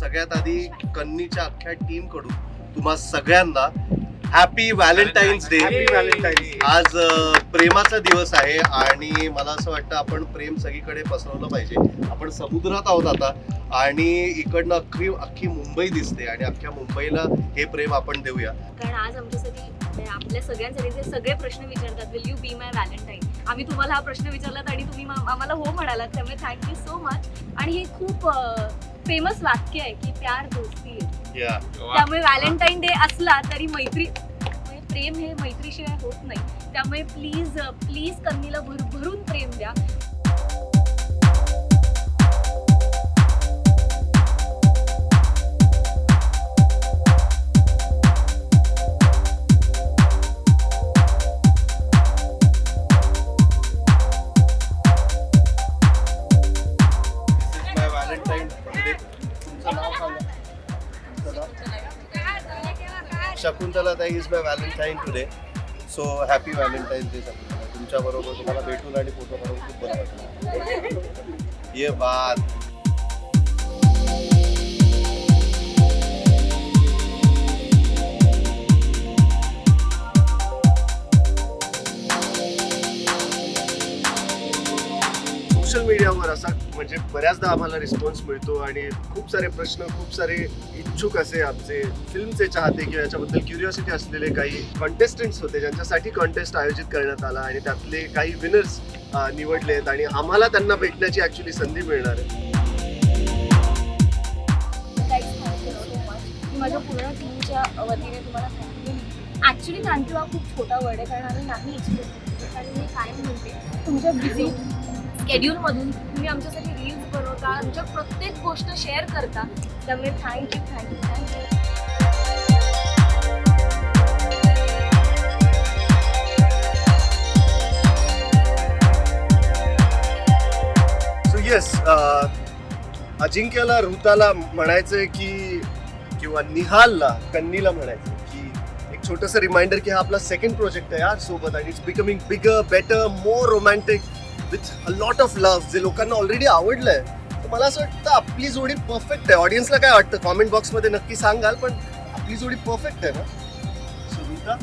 सगळ्यात आधी कन्नीच्या अख्ख्या टीमकडून तुम्हा सगळ्यांना हॅपी व्हॅलेंटाईन्स डे. आज प्रेमाचा दिवस आहे आणि मला असं वाटतं आपण प्रेम सगळीकडे पसरवलं पाहिजे. आपण समुद्रात आहोत आता आणि इकडनं अख्खी अख्खी मुंबई दिसते आणि अख्ख्या मुंबईला हे प्रेम आपण देऊया. कारण आज आमच्यासाठी म्हणजे आपल्या सगळ्यांसाठी जे सगळे प्रश्न विचारतात will you be my valentine आम्ही तुम्हाला हा प्रश्न विचारलात आणि तुम्ही आम्हाला हो म्हणालात. त्यामुळे थँक्यू सो मच आणि हे खूप फेमस वाक्य आहे की प्यार दोस्ती आहे. या त्यामुळे व्हॅलेंटाईन डे असला तरी मैत्री म्हणजे प्रेम हे मैत्रीशिवाय होत नाही. त्यामुळे प्लीज प्लीज कन्नीला भर भरून प्रेम द्या. शकुंतला ताई is my valentine today so happy Valentine day Shakuntala. तुम्हाला भेटून आणि फोटो काढून खूप बरं वाटलं. ये बात. म्हणजे बऱ्याचदा आम्हाला रिस्पॉन्स मिळतो आणि खूप सारे प्रश्न खूप सारे इच्छुक असे आमचे फिल्मचे चाहते किंवा याच्याबद्दल क्युरिओसिटी असलेले काही कॉन्टेस्टंट्स होते ज्यांच्यासाठी कॉन्टेस्ट आयोजित करण्यात आला आणि त्यातले काही विनर्स निवडले आहेत आणि आम्हाला त्यांना भेटण्याची ऍक्च्युली संधी मिळणार आहे. माझ्या पूर्ण टीमच्या वतीने तुम्हाला थँक्यू ॲक्च्युली थँक्यू हा खूप छोटा वर्ड आहे कारण आम्ही नाही एक्सपेक्ट आणि मी काय म्हणते तुमच्या बिझी स्केड्यूलमधून तुम्ही आमच्यासाठी रील्स बनवता आमच्या प्रत्येक गोष्ट शेअर करता. त्यामुळे thank you thank you thank you so yes अजिंक्यला ऋताला म्हणायचंय की किंवा निहालला कन्नीला म्हणायचं की एक छोटंसं रिमाइंडर की हा आपला सेकंड प्रोजेक्ट आहे यार सोबत आणि it's becoming bigger better more romantic with a lot of love जे लोकांना ऑलरेडी आवडलंय. तर मला असं वाटतं आपली जोडी परफेक्ट आहे. ऑडियन्सला काय वाटतं? कॉमेंट बॉक्समध्ये नक्की सांगाल पण आपली जोडी परफेक्ट आहे ना? So Ruta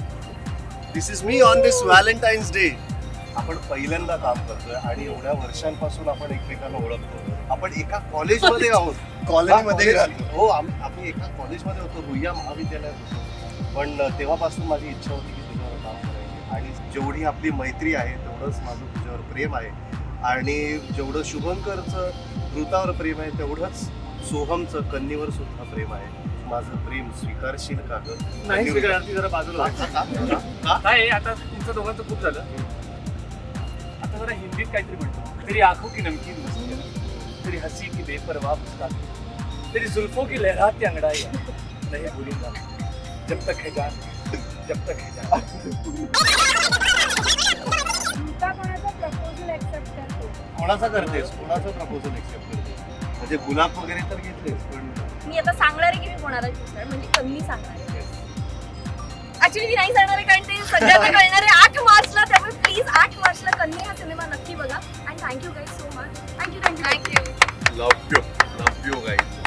this is me on this Valentine's Day आपण पहिल्यांदा काम करतोय आणि एवढ्या वर्षांपासून आपण एकमेकांना ओळखतो. आपण एका कॉलेजमध्ये आहोत. कॉलेजमध्ये हो आम्ही आम्ही एका कॉलेजमध्ये होतो रुईया महाविद्यालयात होतो. पण तेव्हापासून माझी इच्छा होती की तुझ्यावर काम आणि जेवढी आपली मैत्री आहे तेवढंच माझं तुझ्यावर प्रेम आहे. आणि जेवढं शुभंकरचं ऋतावर प्रेम आहे तेवढंच सोहमचं कन्नीवर सुद्धा प्रेम आहे. माझं प्रेम स्वीकारशील का ग? नाही स्वीकारणार ती जरा बाजूला? काय आता तुमचं दोघांचं खूप झालं. आता जरा हिंदीत काहीतरी म्हणतो. तेरी आंखों की नमकीन तेरी हंसी की बेपरवाह मुस्कान तेरी जुल्फों की लहराती अंगड़ाई नहीं भूलूंगा जब तक है जान. जब तक है जान गीता कोणाचा प्रपोजल एक्सेप्ट करतो कोणाचा करतेस? कोणाचं प्रपोजल एक्सेप्ट करतेस? म्हणजे गुलाब वगैरे तर घेतलेस पण मी आता सांगणार आहे की मी कोणाला चुकणार म्हणजे कमी सांगणार आहे. ऍक्च्युली मी नाही सांगणार आहे कारण ते सगळ्यांना कळणार आहे. आठ मार्चला त्यामुळे प्लीज आठ मार्चला कन्या हा सिनेमा नक्की बघा. And thank you guys so much thank you thank you thank you love you love you guys